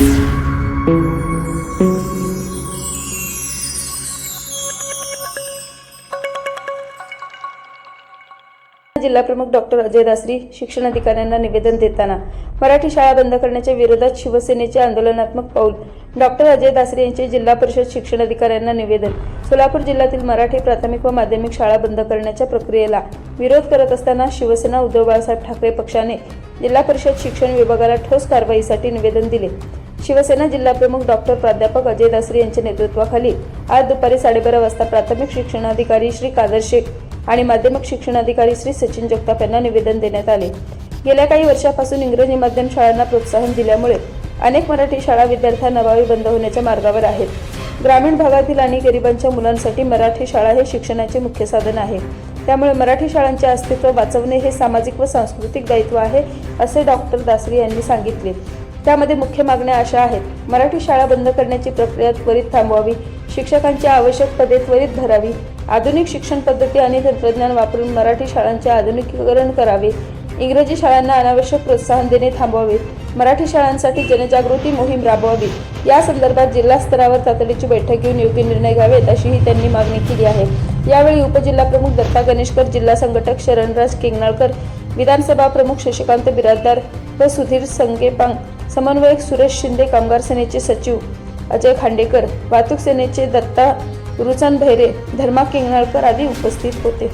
जिल्हा प्रमुख डॉक्टर अजय दासरी शिक्षण अधिकाऱ्यांना निवेदन देताना मराठी शाळा बंद करण्याच्या विरोधात शिवसेनेचे आंदोलनात्मक पाऊल. डॉक्टर अजय दासरी यांचे जिल्हा परिषद शिक्षण अधिकाऱ्यांना निवेदन. सोलापूर जिल्ह्यातील मराठी प्राथमिक व माध्यमिक शाळा बंद करण्याच्या प्रक्रियेला विरोध करत असताना शिवसेना उद्धव बाळासाहेब ठाकरे पक्षाने जिल्हा परिषद शिक्षण विभागाला ठोस कारवाईसाठी निवेदन दिले. शिवसेना जिल्हाप्रमुख डॉक्टर प्राध्यापक अजय दासरी यांच्या नेतृत्वाखाली आज दुपारी साडेबारा वाजता प्राथमिक शिक्षणाधिकारी श्री कादर शेख आणि माध्यमिक शिक्षणाधिकारी श्री सचिन जगताप यांना निवेदन देण्यात आले. गेल्या काही वर्षापासून इंग्रजी माध्यम शाळांना प्रोत्साहन दिल्यामुळे अनेक मराठी शाळा विद्यार्थ्यांना नभावी बंद होण्याच्या मार्गावर आहेत. ग्रामीण भागातील आणि गरिबांच्या मुलांसाठी मराठी शाळा हे शिक्षणाचे मुख्य साधन आहे. त्यामुळे मराठी शाळांचे अस्तित्व वाचवणे हे सामाजिक व सांस्कृतिक दायित्व आहे असे डॉक्टर दासरी यांनी सांगितले. त्यामध्ये मुख्य मागण्या अशा आहेत. मराठी शाळा बंद करण्याची प्रक्रिया त्वरित थांबवावी शिक्षकांची आवश्यक पदे त्वरित भरावी आधुनिक शिक्षण पद्धती आणि तंत्रज्ञान वापरून मराठी शाळांचे आधुनिकीकरण करावे इंग्रजी शाळांना अनावश्यक प्रोत्साहन देणे थांबवावे मराठी शाळांसाठी जनजागृती मोहीम राबवावी. या संदर्भात जिल्हा स्तरावर तातडीची बैठक घेऊन योग्य निर्णय घ्यावेत अशीही त्यांनी मागणी केली आहे. यावेळी उपजिल्हा प्रमुख दत्ता गणेशकर जिल्हा संघटक शरणराज केंगणाळकर विधानसभा प्रमुख शशिकांत बिराजदार व सुधीर संगेपांग समन्वयक सुरेश शिंदे कामगार सेनेचे सचिव अजय खांडेकर वाहतूक सेनेचे दत्ता रुचन भैरे धर्मा केंगणाळकर आदी उपस्थित होते.